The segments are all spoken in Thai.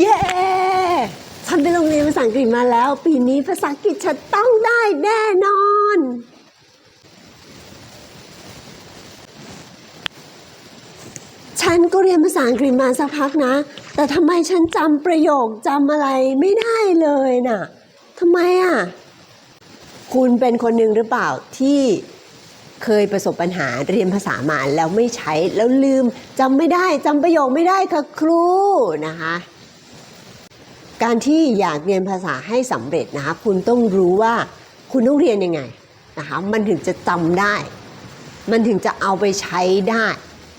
เย้ ฉันไปโรงเรียนภาษาอังกฤษมาแล้ว ปีนี้ภาษาอังกฤษฉันต้องได้แน่นอน ฉันก็เรียนภาษาอังกฤษมาสักพักนะ แต่ทำไมฉันจำประโยคจำอะไรไม่ได้เลยน่ะทำไมอะ คุณเป็นคนหนึ่งหรือเปล่าที่เคยประสบปัญหาเรียนภาษามาแล้วไม่ใช้แล้วลืมจำไม่ได้จำประโยคไม่ได้ค่ะครูนะคะ การที่อยากเรียนภาษาให้สำเร็จนะคะคุณต้องรู้ว่าคุณต้องเรียนยังไงนะคะมันถึงจะจำได้ มันถึงจะเอาไปใช้ได้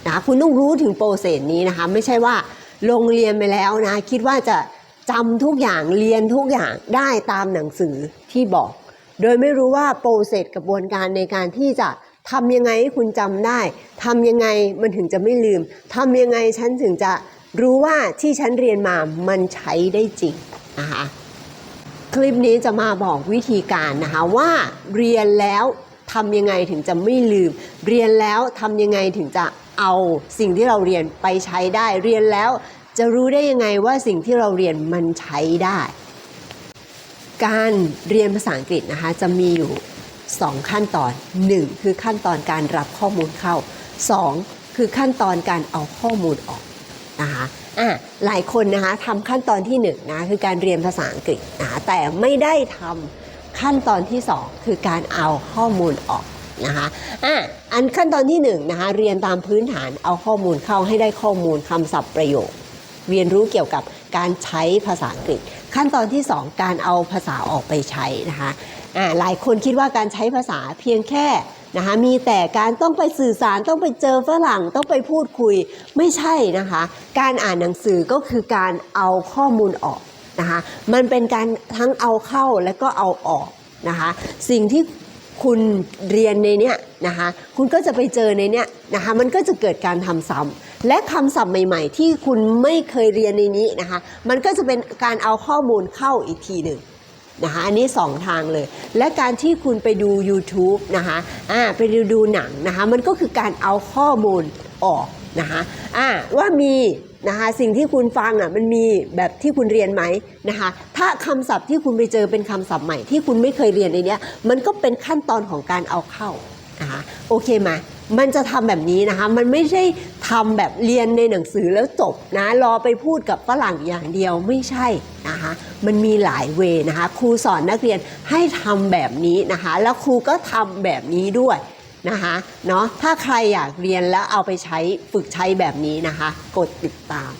นะคะคุณต้องรู้ถึงโปรเซสนี้นะคะไม่ใช่ว่าลงเรียนไปแล้วนะคิดว่าจะจำทุกอย่างเรียนทุกอย่างได้ตามหนังสือที่บอก โดยไม่รู้ว่าโปรเซสกระบวนการในการที่จะทำยังไงให้คุณจำได้ทำยังไงมันถึงจะไม่ลืมทำยังไงฉันถึงจะ รู้ว่าที่ฉันเรียนมามันใช้ได้จริงนะคะคลิปนี้จะมาบอกวิธีการนะคะว่าเรียนแล้วทำยังไงถึงจะไม่ลืม เรียนแล้วทำยังไงถึงจะเอาสิ่งที่เราเรียนไปใช้ได้ เรียนแล้วจะรู้ได้ยังไงว่าสิ่งที่เราเรียนมันใช้ได้ การเรียนภาษาอังกฤษนะคะจะมีอยู่ 2 ขั้นตอน 1 คือขั้นตอนการรับข้อมูลเข้า 2 คือขั้นตอนการเอาข้อมูลออก นะคะอะหลายคนนะคะทำขั้นตอนที่1นงนะคือการเรียนภาษาอังกฤษนะคะแต่ไม่ได้ทำขั้นตอนที่ 2 คือการเอาข้อมูลออกนะคะอะอันขั้นตอนที่1นงนะคะเรียนตามพื้นฐานเอาข้อมูลเข้าให้ได้ข้อมูลคำศัพท์ประโยค เรียนรู้เกี่ยวกับ การใช้ภาษาอังกฤษ ขั้นตอนที่ 2 การเอาภาษาออกไปใช้นะคะหลายคนคิดว่าการใช้ภาษาเพียงแค่นะคะมีแต่การต้องไปสื่อสารต้องไปเจอฝรั่งต้องไปพูดคุยไม่ใช่นะคะ การอ่านหนังสือก็คือการเอาข้อมูลออกนะคะมันเป็นการทั้งเอาเข้าและก็เอาออกนะคะสิ่งที่ คุณเรียนในเนี้ยนะคะคุณก็จะไปเจอในเนี้ยนะคะมันก็จะเกิดการทำซ้ำและคำศัพท์ใหม่ ๆ ที่คุณไม่เคยเรียนในนี้นะคะมันก็จะเป็นการเอาข้อมูลเข้าอีกทีหนึ่งนะคะอันนี้สองทางเลย และการที่คุณไปดู YouTube นะคะอ่าไปดูดูหนังนะคะมันก็คือการเอาข้อมูลออกนะคะอ่าว่ามี นะคะสิ่งที่คุณฟังอะมันมีแบบที่คุณเรียนไหมนะคะถ้าคำศัพท์ที่คุณไปเจอเป็นคำศัพท์ใหม่ที่คุณไม่เคยเรียนในเนี้ยมันก็เป็นขั้นตอนของการเอาเข้านะคะโอเคไหมมันจะทำแบบนี้นะคะ มันไม่ใช่ทำแบบเรียนในหนังสือแล้วจบนะ รอไปพูดกับฝรั่งอย่างเดียวไม่ใช่นะคะ มันมีหลายเวนะคะ ครูสอนนักเรียนให้ทำแบบนี้นะคะ แล้วครูก็ทำแบบนี้ด้วย นะคะเนาะถ้าใครอยากเรียนแล้วเอาไปใช้ฝึกใช้แบบนี้นะคะ กดติดตาม